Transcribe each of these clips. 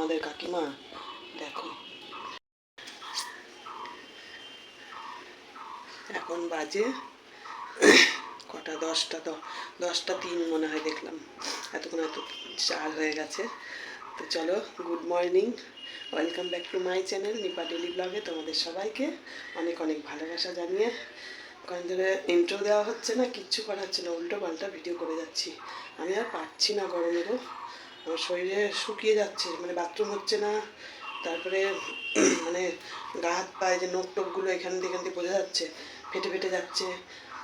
তোমাদের কাকিমা, দেখো। এখন বাজে কটা দশটা দশটা তিন মনে হয় দেখলাম। এতক্ষণ এত চার হয়ে গেছে। তো চলো good morning welcome back to my channel Nipa daily ব্লগে তোমাদের সবাইকে অনেক অনেক ভালোবাসা জানিয়ে। কয়েক ধরে ইন্ট্রো দেওয়া হচ্ছে না, কিচ্ছু করা হচ্ছে না, উল্টো পাল্টা ভিডিও করে যাচ্ছি। আমি আর পারছি না গরমেরও আমার শরীরে শুকিয়ে যাচ্ছে মানে বাথরুম হচ্ছে না। তারপরে মানে গা হাত পায়ে যে নোক টোকগুলো এখান থেকে এখান থেকে বোঝা যাচ্ছে, ফেটে ফেটে যাচ্ছে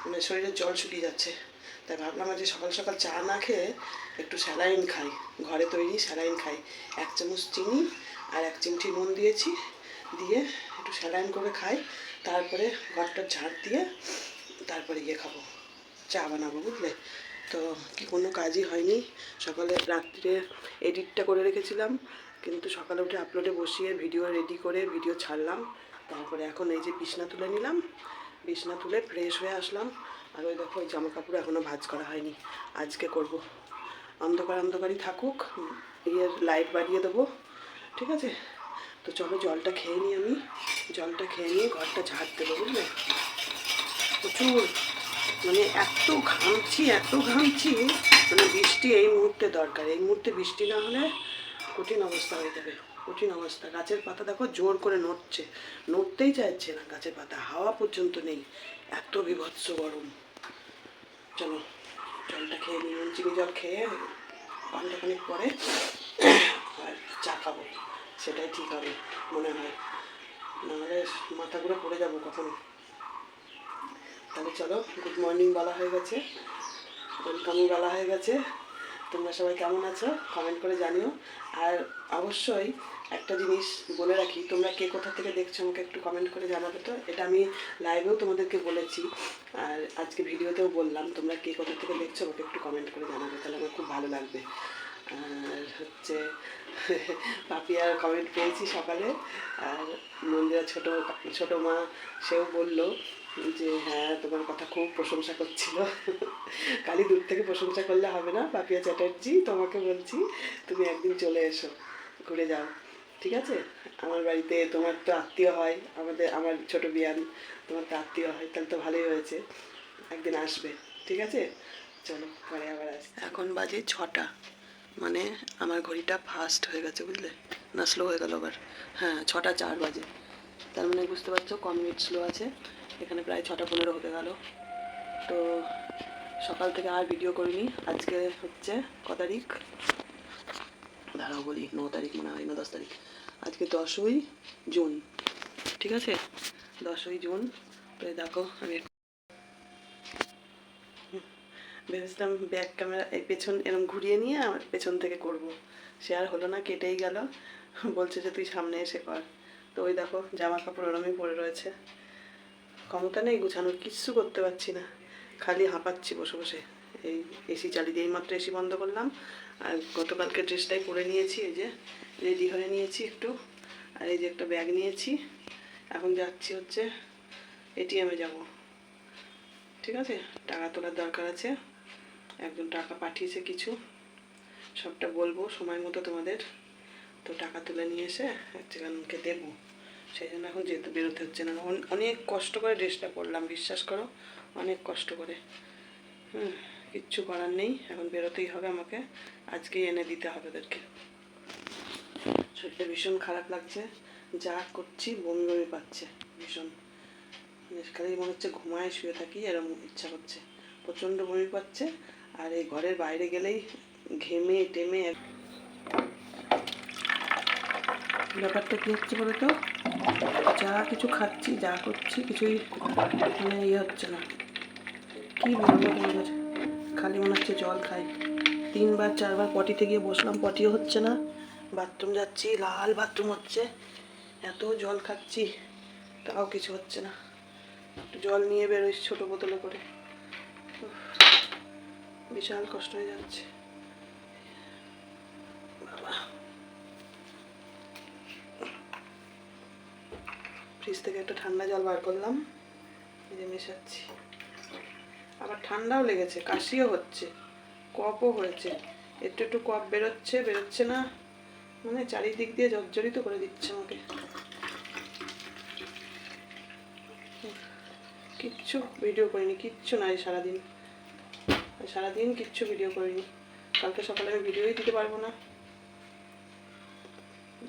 মানে শরীরে জল শুকিয়ে যাচ্ছে। তাই ভাবলাম যে সকাল সকাল চা না খেয়ে একটু স্যালাইন খাই। ঘরে তৈরি স্যালাইন খাই। এক চামচ চিনি আর এক চিমটি নুন দিয়েছি, দিয়ে একটু স্যালাইন করে খাই। তারপরে ঘরটা ঝাড় দিয়ে তারপরে ইয়ে খাব। চা বানাবো বুঝলে? তো কি কোনো কাজই হয়নি। সকালে রাত্রে এডিটটা করে রেখেছিলাম। কিন্তু সকালে উঠে আপলোডে বসিয়ে ভিডিও রেডি করে ভিডিও ছাড়লাম। তারপরে এখন এই যে বিছনা তুলে নিলাম। বিছনা তুলে ফ্রেশ হয়ে আসলাম। আর ওই দেখো ওই জামা কাপড় এখনও ভাজ করা হয়নি। আজকে করব। অন্ধকার অন্ধকারই থাকুক। ইয়ের লাইট বাড়িয়ে দেবো। ঠিক আছে? তো চলো জলটা খেয়ে নিই আমি। জলটা খেয়ে নিয়ে ঘরটা ঝাড় দেবো, বুঝলে? প্রচুর। মানে এত ঘামছি এত ঘামছি মানে বৃষ্টি এই মুহূর্তে দরকার। এই মুহূর্তে বৃষ্টি না হলে কঠিন অবস্থা হয়ে যাবে, কঠিন অবস্থা। গাছের পাতা দেখো জোর করে নড়ছে, নড়তেই চাইছে না গাছের পাতা, হাওয়া পর্যন্ত নেই, এত বিভৎস গরম। চলো, জলটা খেয়ে নিই, চিনি জল খেয়ে ঘন্টাখানিক পরে আর চা খাব, সেটাই ঠিক হবে, মনে হয়। নাহলে মাথা ঘুরে পড়ে যাব কখন। তাহলে চলো গুড মর্নিং বলা হয়ে গেছে। ওয়েলকামই বলা হয়ে গেছে। তোমরা সবাই কেমন আছো? কমেন্ট করে জানিও। আর অবশ্যই একটা জিনিস বলে রাখি, তোমরা কে কোথা থেকে দেখছ আমাকে একটু কমেন্ট করে জানাবে তো? এটা আমি লাইভেও তোমাদেরকে বলেছি, আর আজকে ভিডিওতেও বললাম, তোমরা কে কোথা থেকে দেখছ আমাকে একটু কমেন্ট করে জানাবে, তাহলে আমার খুব ভালো লাগবে। আর হচ্ছে পাপিয়ার কমেন্ট পেয়েছি সকালে, আর মন্দিরা ছোট, ছোটো মা, সেও বলল যে হ্যাঁ তোমার কথা খুব প্রশংসা করছিল। কালি দূর থেকে প্রশংসা করলে হবে না? পাপিয়া চ্যাটার্জি, তোমাকে বলছি, তুমি একদিন চলে এসো, ঘুরে যাও, ঠিক আছে? আমার বাড়িতে তোমার তো আত্মীয় হয়, আমাদের, আমার ছোট বিয়ান, তোমার তো আত্মীয় হয়, তাহলে তো ভালোই হয়েছে, একদিন আসবে, ঠিক আছে? চলো, পরে আবার আসছি। এখন বাজে ছটা মানে আমার ঘড়িটা ফাস্ট হয়ে গেছে, বুঝলে? না স্লো হয়ে গেল আবার। হ্যাঁ ছটা চার বাজে। তার মানে বুঝতে পারছ, কম মিনিট স্লো আছে। এখানে প্রায় ছটা পনেরো হতে গেল। তো সকাল থেকে আর ভিডিও করিনি। আজকে হচ্ছে ক তারিখ? দাঁড়াও বলি, ন তারিখ মনে হয়, না দশ তারিখ। আজকে দশই জুন, ঠিক আছে? দশই জুন। তো দেখো, আমি ভেবেছিলাম ব্যাক ক্যামেরা এই পেছন এরম ঘুরিয়ে নিয়ে আমার পেছন থেকে করব। সে আর হলো না, কেটেই গেল। বলছে যে তুই সামনে এসে কর। তো ওই দেখো, জামা কাপড় ওরমই পরে রয়েছে। ক্ষমতা নেই, গুছানোর কিচ্ছু করতে পারছি না। খালি হাঁপাচ্ছি বসে বসে। এই এসি চালিয়ে দিয়ে এইমাত্র এসি বন্ধ করলাম। আর গতকালকে ড্রেসটাই পরে নিয়েছি, এই যে রেডি হয়ে নিয়েছি একটু। আর এই যে একটা ব্যাগ নিয়েছি। এখন যাচ্ছি হচ্ছে এটিএমে যাব। ঠিক আছে? টাকা তোলার দরকার আছে। একজন টাকা পাঠিয়েছে কিছু। সবটা বলব, সময় মতো তোমাদের। তো টাকা তুলে নিয়ে এসে একজনকে দেবো। সেই জন্য এখন যেতে বেরোতে হচ্ছে না। অনেক কষ্ট করে ড্রেসটা পরলাম, বিশ্বাস করো, অনেক কষ্ট করে। হুম, কিচ্ছু করার নেই, এখন বেরোতেই হবে আমাকে। আজকেই এনে দিতে হবে ওদেরকে। শরীরটা ভীষণ খারাপ লাগছে, যা করছি বমি বমি পাচ্ছে, ভীষণ। খালি মনে হচ্ছে ঘুমায়, শুয়ে থাকি, এরকম ইচ্ছা করছে। প্রচণ্ড বমি পাচ্ছে, আর এই ঘরের বাইরে গেলেই ঘেমে, টেমে ব্যাপারটা কী হচ্ছে বলো তো? যা কিছু খাচ্ছি, যা করছি কিছুই মানে ইয়ে হচ্ছে না। কী বলব তোমাদের? খালি মনে হচ্ছে জল খাই। তিনবার, চারবার পটিতে গিয়ে বসলাম, পটিও হচ্ছে না। বাথরুম যাচ্ছি, লাল বাথরুম হচ্ছে। এত জল খাচ্ছি, তাও কিছু হচ্ছে না। একটু জল নিয়ে বেরোই ছোটো বোতলে করে। বিশাল কষ্ট হয়ে যাচ্ছে বাবা ফ্রিজ থেকে একটা ঠান্ডা জল বার করলাম, এই যে মেশাচ্ছি। আবার ঠান্ডাও লেগেছে, কাশিও হচ্ছে, কপও হয়েছে। একটু একটু কপ বেরোচ্ছে বেরোচ্ছে না মানে চারিদিক দিয়ে জর্জরিত করে দিচ্ছে আমাকে। কিচ্ছু ভিডিও করিনি, কিচ্ছু নাই সারাদিন। সারাদিন কিচ্ছু ভিডিও করিনি। কালকে সকালে আমি ভিডিওই দিতে পারব না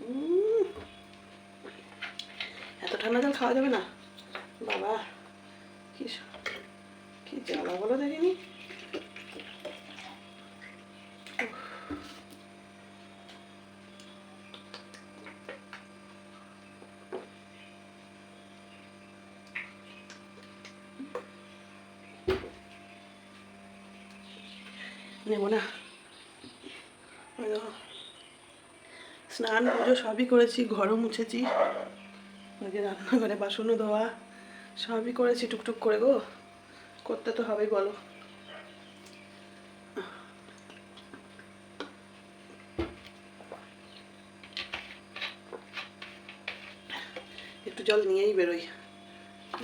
উম, এত ঠান্ডা জল খাওয়া যাবে না? বাবা, কি কি জ্বালা বলো দেখিনি? নেব না। স্নান পুজো সবই করেছি, ঘরও মুছেছি। যে রান্নাঘরে বাসনও ধোয়া, সবই করেছি টুকটুক করে গো। করতে তো হবেই, বলো। একটু জল নিয়েই বেরোই।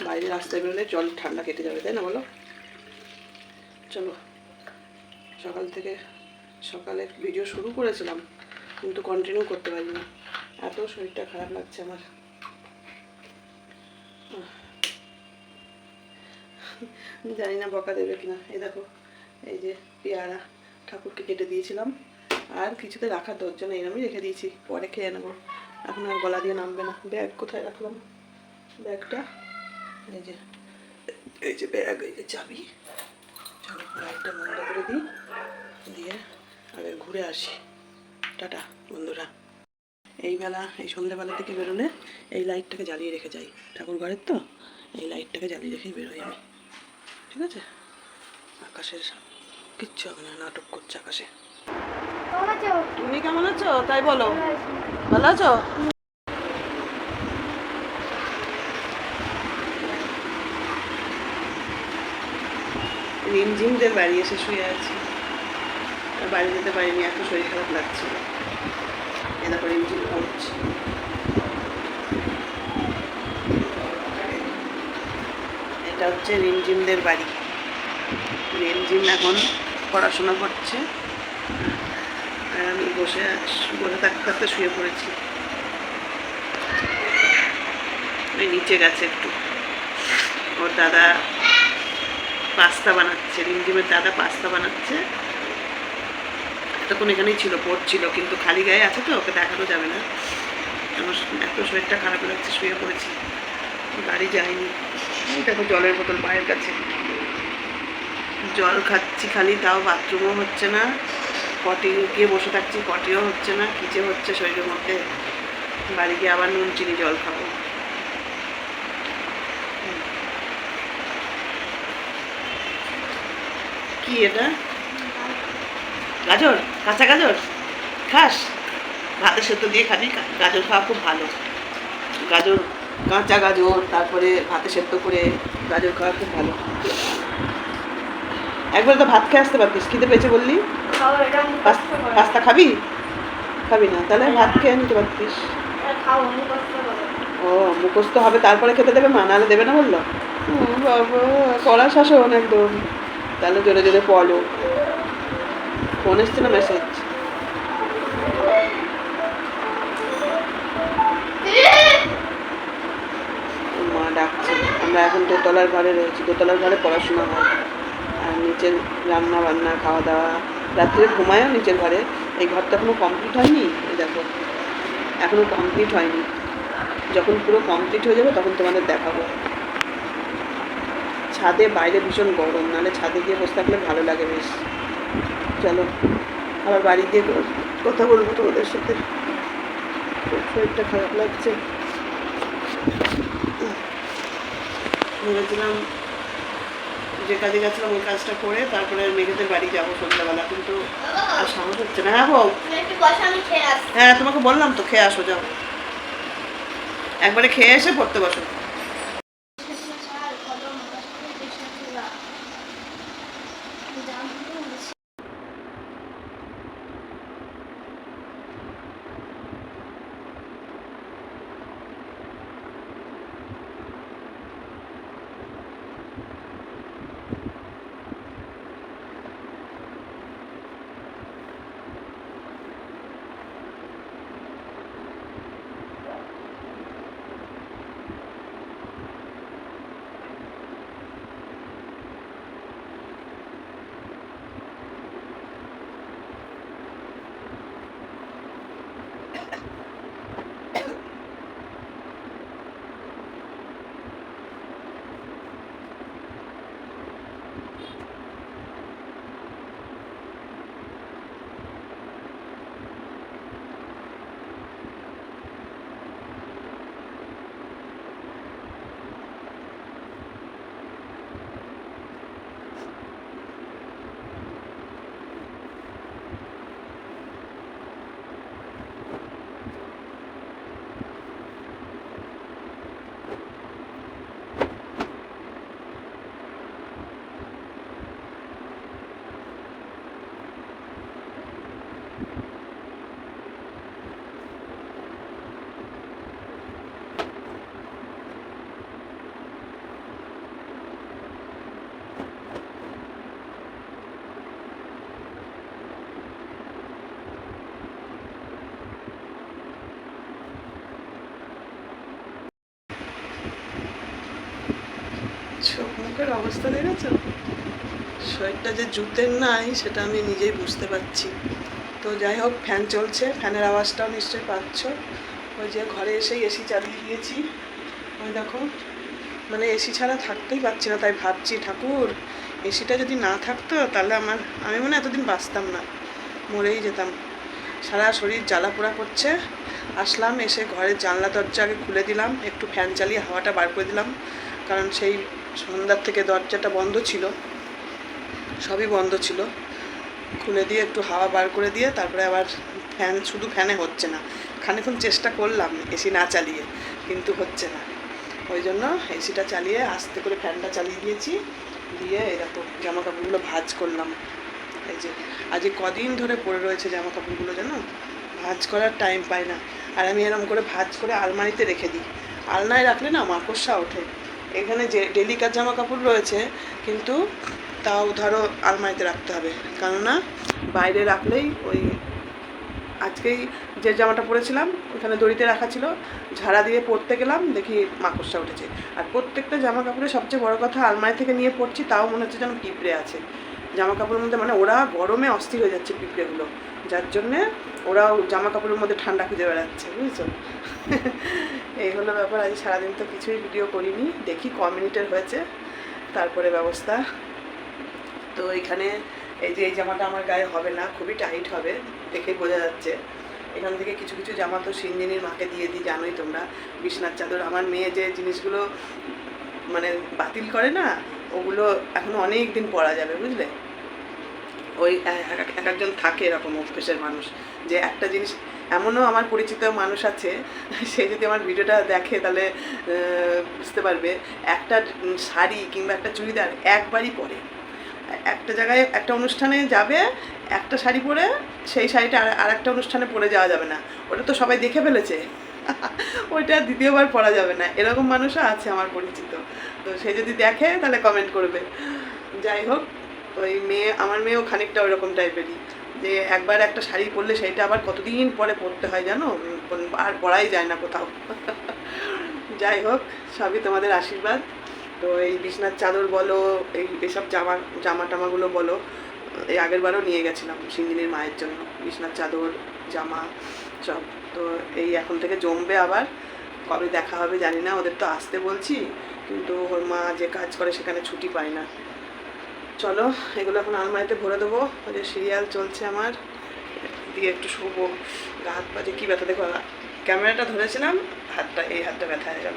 বাইরে রাস্তায় বেরোলে জল ঠান্ডা কেটে যাবে, তাই না বলো? চলো, সকাল থেকে সকালে ভিডিও শুরু করেছিলাম, কিন্তু কন্টিনিউ করতে পারিনি। এত শরীরটা খারাপ লাগছে আমার। জানি না বকা দেবে কিনা। এই দেখো, এই যে পেয়ারা ঠাকুরকে কেটে দিয়েছিলাম। আর কিছুতে রাখার ধৈর্য নেই রেখে দিয়েছি, পরে খেয়ে নেব। এখন আর গলা দিয়ে নামবে না। ব্যাগ কোথায় রাখলাম? ব্যাগটা, এই যে এই যে ব্যাগ, এই যে চাবি। চলো লাইটটা বন্ধ করে দিই, দিয়ে আগে ঘুরে আসি। টাটা, বন্ধুরা। এই বেলা, এই সন্ধ্যেবেলা থেকে বেরোলে এই লাইটটাকে জ্বালিয়ে রেখে যাই। ঠাকুর ঘরের তো, এই লাইটটাকে জ্বালিয়ে রেখেই বেরোই আমি। ঠিক আছে? আকাশের কিচ্ছু হবে না নাটক করছে আকাশে। তুমি কেমন আছো? তাই বলো। ভালো আছো? রিমঝিমদের বাড়ি এসে শুয়ে আছি। বাড়ি যেতে পারিনি এত শরীর খারাপ লাগছিল। এ দেখো রিমঝিম পড়ছে এটা হচ্ছে রিমঝিমদের বাড়ি। রিমঝিম এখন পড়াশোনা করছে। আর আমি বসে বসে থাকতে থাকতে শুয়ে পড়েছি। ওই নিচে গেছে একটু। ওর দাদা পাস্তা বানাচ্ছে, রিমঝিমের দাদা পাস্তা বানাচ্ছে। তখন এখানেই ছিল, পড়ছিল, কিন্তু খালি গায়ে আছে তো, ওকে দেখানো যাবে না। আমার এত শরীরটা খারাপ লাগছে, শুয়ে পড়েছি। যাইনি এই দেখো জলের বোতল পায়ের কাছে। জল খাচ্ছি খালি, তাও বাথরুমও হচ্ছে না। পটি গিয়ে বসে থাকছি, পটিও হচ্ছে না খিচে হচ্ছে শরীরের মধ্যে। বাড়ি গিয়ে আবার নুন, চিনি, জল খাব। কি এটা? গাজর? কাঁচা গাজর? খাস? ভাতের সেদ্ধ দিয়ে খাবি? গাজর খাওয়া খুব ভালো। গাজর কাঁচা গাজর তারপরে ভাতে সেদ্ধ করে গাজর খাওয়া খুব ভালো। একবার তো ভাত খেয়ে আসতে পারতিস খিদে পেয়েছে বললি। পাস্তা খাবি? খাবি না তাহলে ভাত খেয়ে নিতে পারতিস। ও মুখস্থ হবে তারপরে খেতে দেবে মা নাহলে দেবে না বলল? বাবা কড়া শাসন একদম। তাহলে জোরে জোরে পড়ো। ফোন এসছে না মেসেজ মা ডাকছে আমরা এখন দোতলার ঘরে রয়েছি। দোতলার ঘরে পড়াশোনা হয়। আর নিচের রান্না বান্না, খাওয়া দাওয়া, রাত্রে ঘুমায়ও নিচের ঘরে। এই ঘরটা এখনও কমপ্লিট হয়নি দেখো। এখনও কমপ্লিট হয়নি। যখন পুরো কমপ্লিট হয়ে যাবে তখন তোমাদের দেখাবো। ছাদে বাইরে ভীষণ গরম, নাহলে ছাদে গিয়ে বসে থাকলে ভালো লাগে বেশ। চলো, আবার বাড়ি গিয়ে কথা বলব তোমাদের সাথে। শরীরটা খারাপ লাগছে। ভেবেছিলাম যে কাজে গেছিলাম ওই কাজটা করে তারপরে মেঘেদের বাড়ি যাব সন্ধ্যাবেলা কিন্তু আর সাহস হচ্ছে না। হ্যাঁ বউ হ্যাঁ তোমাকে বললাম তো খেয়ে আসো যাও। একবারে খেয়ে এসে পড়তে বসো। মুখের অবস্থা দেখেছ? শরীরটা যে জুতের নাই, সেটা আমি নিজেই বুঝতে পারছি। তো যাই হোক, ফ্যান চলছে, ফ্যানের আওয়াজটাও নিশ্চয়ই পাচ্ছ। ওই যে ঘরে এসেই এসি চালিয়ে দিয়েছি। ওই দেখো মানে এসি ছাড়া থাকতেই পারছি না, তাই ভাবছি, ঠাকুর এসিটা যদি না থাকতো, তাহলে আমার, আমি মনে এতদিন বাঁচতাম না, মরেই যেতাম। সারা শরীর জ্বালা পোড়া করছে। আসলাম, এসে ঘরের জানলা দরজা আগে খুলে দিলাম, একটু ফ্যান চালিয়ে হাওয়াটা বার করে দিলাম, কারণ সেই সন্ধ্যার থেকে দরজাটা বন্ধ ছিল। সবই বন্ধ ছিল। খুলে দিয়ে একটু হাওয়া বার করে দিয়ে তারপরে আবার ফ্যান, শুধু ফ্যানে হচ্ছে না। খানিক্ষণ চেষ্টা করলাম এসি না চালিয়ে, কিন্তু হচ্ছে না। ওই জন্য এসিটা চালিয়ে আস্তে করে ফ্যানটা চালিয়ে দিয়েছি। দিয়ে এরকম জামা কাপড়গুলো ভাঁজ করলাম। এই যে, আজ কদিন ধরে পড়ে রয়েছে জামা কাপড়গুলো জানো? ভাঁজ করার টাইম পাই না। আর আমি এরকম করে ভাজ করে আলমারিতে রেখে দিই। আলনায় রাখলে না মাকড়সা ওঠে। এখানে যে ডেলিকার জামা কাপড় রয়েছে, কিন্তু তাও ধরো আলমারিতে রাখতে হবে। কেননা বাইরে রাখলেই ওই আজকেই যে জামাটা পরেছিলাম ওখানে দড়িতে রাখা ছিল, ঝাড়া দিয়ে পরতে গেলাম, দেখি মাকড়সা উঠেছে। আর প্রত্যেকটা জামা কাপড়ে সবচেয়ে বড় কথা আলমারি থেকে নিয়ে পড়ছি, তাও মনে হচ্ছে যেন পিঁপড়ে আছে। জামা কাপড়ের মধ্যে মানে ওরা গরমে অস্থির হয়ে যাচ্ছে পিঁপড়েগুলো, যার জন্যে ওরাও জামা কাপড়ের মধ্যে ঠান্ডা খুঁজে বেড়াচ্ছে, বুঝেছ? এই হলো ব্যাপার আজ সারাদিন তো কিছুই ভিডিও করিনি। দেখি ক মিনিটের হয়েছে। তারপরে ব্যবস্থা। তো এখানে এই যে, এই জামাটা আমার গায়ে হবে না, খুবই টাইট হবে দেখেই বোঝা যাচ্ছে। এখান থেকে কিছু কিছু জামা তো সিনজিনির মাকে দিয়ে দিই, জানোই তোমরা। বিছনার চাদর, আমার মেয়ে যে জিনিসগুলো মানে বাতিল করে না, ওগুলো এখনও অনেক দিন পরা যাবে, বুঝলে? ওই এক একজন থাকে এরকম অভ্যেসের মানুষ, যে একটা জিনিস এমনও আমার পরিচিত মানুষ আছে, সে যদি আমার ভিডিওটা দেখে তাহলে বুঝতে পারবে। একটা শাড়ি কিংবা একটা চুড়িদার একবারই পরে। একটা জায়গায় একটা অনুষ্ঠানে যাবে, একটা শাড়ি পরে, সেই শাড়িটা আর- একটা অনুষ্ঠানে পরে যাওয়া যাবে না। ওটা তো সবাই দেখে ফেলেছে। ওইটা দ্বিতীয়বার পরা যাবে না। এরকম মানুষও আছে আমার পরিচিত। তো সে যদি দেখে তাহলে কমেন্ট করবে। যাই হোক, ওই মেয়ে, আমার মেয়েও খানিকটা ওইরকম টাইপেরই যে একবার একটা শাড়ি পরলে সেইটা আবার কতদিন পরে পরতে হয় জানো? আর পরাই যায় না কোথাও। যাই হোক, সবই তোমাদের আশীর্বাদ। তো এই বিছনার চাদর বলো, এই এসব জামা জামা টামাগুলো বলো, এই আগের বারও নিয়ে গেছিলাম সিঙ্গিনীর মায়ের জন্য। বিছনার চাদর, জামা, সব। তো এই এখন থেকে জমবে আবার। কবে দেখা হবে জানি না, ওদের তো আসতে বলছি। কিন্তু ওর মা যে কাজ করে সেখানে ছুটি পায় না। চলো, এগুলো এখন আলমারিতে ভরে দেবো। ওই যে সিরিয়াল চলছে আমার। দিয়ে একটু শুবো। হাত পা যে কী ব্যথা দেখো? ক্যামেরাটা ধরেছিলাম, হাতটা, এই হাতটা ব্যথা হয়ে গেল।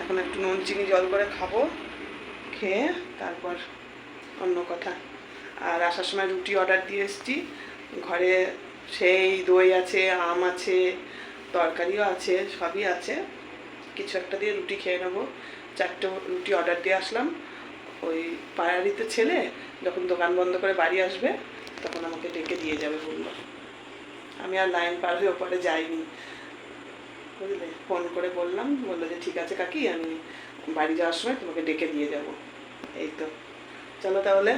এখন একটু নুন, চিনি, জল করে খাব, খেয়ে তারপর অন্য কথা। আর আসার সময় রুটি অর্ডার দিয়ে এসেছি। ঘরে সেই দই আছে, আম আছে, তরকারিও আছে, সবই আছে। কিছু একটা দিয়ে রুটি খেয়ে নেব। চারটে রুটি অর্ডার দিয়ে আসলাম। ওই পাড়ারিতে ছেলে যখন দোকান বন্ধ করে বাড়ি আসবে, তখন আমাকে ডেকে দিয়ে যাবে বলল। আমি আর লাইন পার হয়ে ওপরে যাইনি। বুঝলে? ফোন করে বললাম, বলল যে, ঠিক আছে কাকি, আমি বাড়ি যাওয়ার সময় তোমাকে ডেকে দিয়ে যাব। এই তো। চলো তাহলে,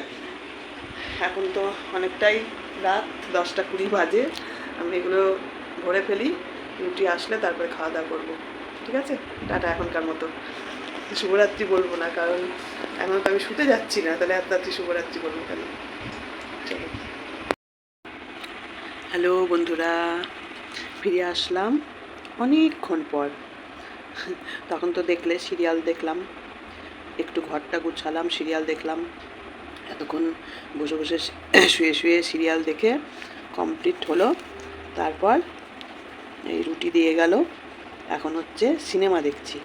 এখন তো অনেকটাই রাত, দশটা কুড়ি বাজে। আমি এগুলো ভরে ফেলি, রুটি আসলে তারপরে খাওয়া দাওয়া করব। ঠিক আছে? টাটা এখনকার মতো। শুভরাত্রি বলব না, কারণ এখন তো আমি শুতে যাচ্ছি না, তাহলে এত রাত্রি শুভরাত্রি বলব কেন? চলো। হ্যালো বন্ধুরা, ফিরে আসলাম অনেকক্ষণ পর। তখন তো দেখলে সিরিয়াল দেখলাম, একটু ঘরটা গুছালাম, সিরিয়াল দেখলাম। এতক্ষণ বসে বসে শুয়ে শুয়ে সিরিয়াল দেখে কমপ্লিট হলো, তারপর এই রুটি দিয়ে গেল, এখন হচ্ছে সিনেমা দেখছি।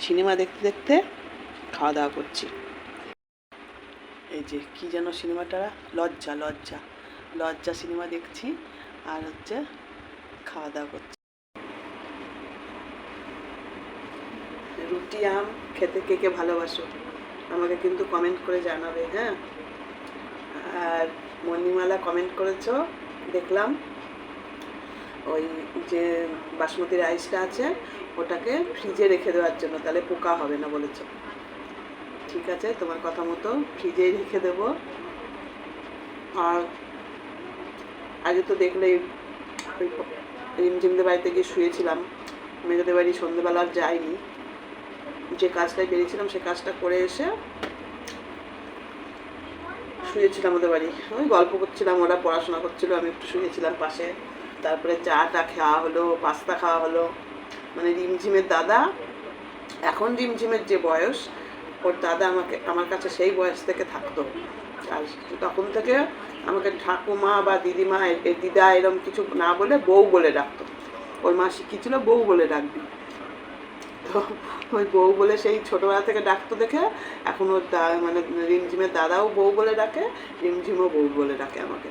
সিনেমা দেখতে দেখতে খাওয়া দাওয়া করছি। এই যে কি যেন সিনেমাটা লজ্জা লজ্জা। লজ্জা সিনেমা দেখছি আর হচ্ছে খাওয়া দাওয়া করছি। রুটি, আম খেতে কে কে ভালোবাসো? আমাকে কিন্তু কমেন্ট করে জানাবে হ্যাঁ? আর মণিমালা কমেন্ট করেছ, দেখলাম। ওই যে বাসমতি রাইসটা আছে ওটাকে ফ্রিজে রেখে দেওয়ার জন্য, তাহলে পোকা হবে না বলেছ। ঠিক আছে, তোমার কথা মতো ফ্রিজেই রেখে দেবো। আর আগে তো দেখলে রিমঝিমদের বাড়িতে গিয়ে শুয়েছিলাম। মেয়েদের বাড়ি সন্ধ্যেবেলা আর যাইনি। যে কাজটায় বেরিয়েছিলাম, সে কাজটা করে এসে শুয়েছিলাম ওদের বাড়ি। ওই গল্প করছিলাম, ওরা পড়াশোনা করছিল, আমি একটু শুয়েছিলাম পাশে। তারপরে চাটা খাওয়া হলো, পাস্তা খাওয়া হলো। মানে রিমঝিমের দাদা, এখন রিমঝিমের যে বয়স, ওর দাদা আমাকে, আমার কাছে সেই বয়স থেকে থাকতো। আর তখন থেকে আমাকে ঠাকুমা বা দিদিমা দিদা এরকম কিছু না বলে বউ বলে ডাকতো। ওর মা শিখিয়েছিল বউ বলে ডাকবি। তো ওই বউ বলে সেই ছোটবেলা থেকে ডাকতো দেখে, এখন ওর দা মানে রিমঝিমের দাদাও বউ বলে ডাকে রিমঝিমও বউ বলে ডাকে আমাকে।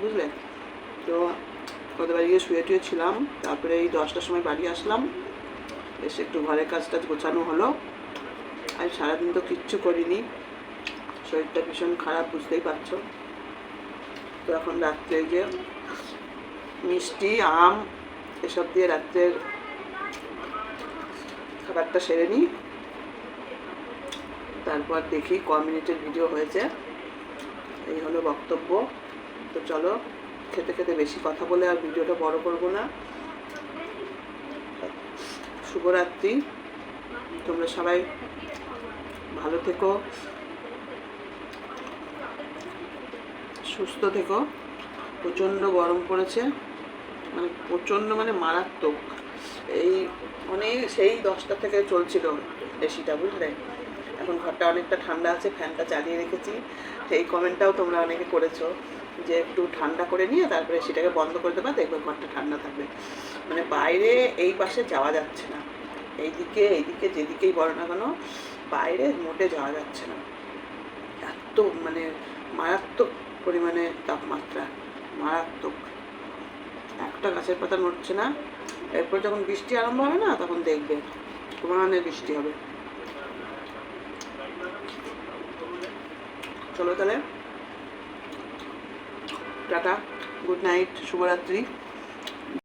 বুঝলে? তো ওদের বাড়ি গিয়ে শুয়ে টুয়ে ছিলাম। তারপরে এই দশটার সময় বাড়ি আসলাম। এসে একটু ঘরের কাজটা গোছানো হলো। আর সারাদিন তো কিচ্ছু করিনি। শরীরটা ভীষণ খারাপ, বুঝতেই পারছ। তো এখন রাত্রে যে মিষ্টি, আম, এসব দিয়ে রাত্রের খাবারটা সেরে নিই। তারপর দেখি ক মিনিটের ভিডিও হয়েছে। এই হলো বক্তব্য। তো চলো খেতে খেতে বেশি কথা বলে আর ভিডিওটা বড় করব না। শুভরাত্রি। তোমরা সবাই ভালো থেকো। সুস্থ থেকো। প্রচণ্ড গরম পড়েছে। মানে প্রচণ্ড মানে মারাত্মক। এই অনেক সেই দশটা থেকে চলছিল এসিটা, বুঝলে? এখন ঘরটা অনেকটা ঠান্ডা আছে, ফ্যানটা চালিয়ে রেখেছি। সেই কমেন্টটাও তোমরা অনেকে করেছ। যে একটু ঠান্ডা করে নিয়ে তারপরে সেটাকে বন্ধ করে দেবা, দেখবে ঘরটা ঠান্ডা থাকবে। মানে বাইরে এই পাশে যাওয়া যাচ্ছে না। এইদিকে এইদিকে, যেদিকেই বলো না কেন, বাইরে মোটে যাওয়া যাচ্ছে না। এত মানে মারাত্মক পরিমাণে তাপমাত্রা, মারাত্মক। একটা গাছের পাতা নড়ছে না। এরপর যখন বৃষ্টি আরম্ভ হবে না, তখন দেখবে, প্রমাণে বৃষ্টি হবে। চলো তাহলে। টাটা। গুড নাইট শুভরাত্রি।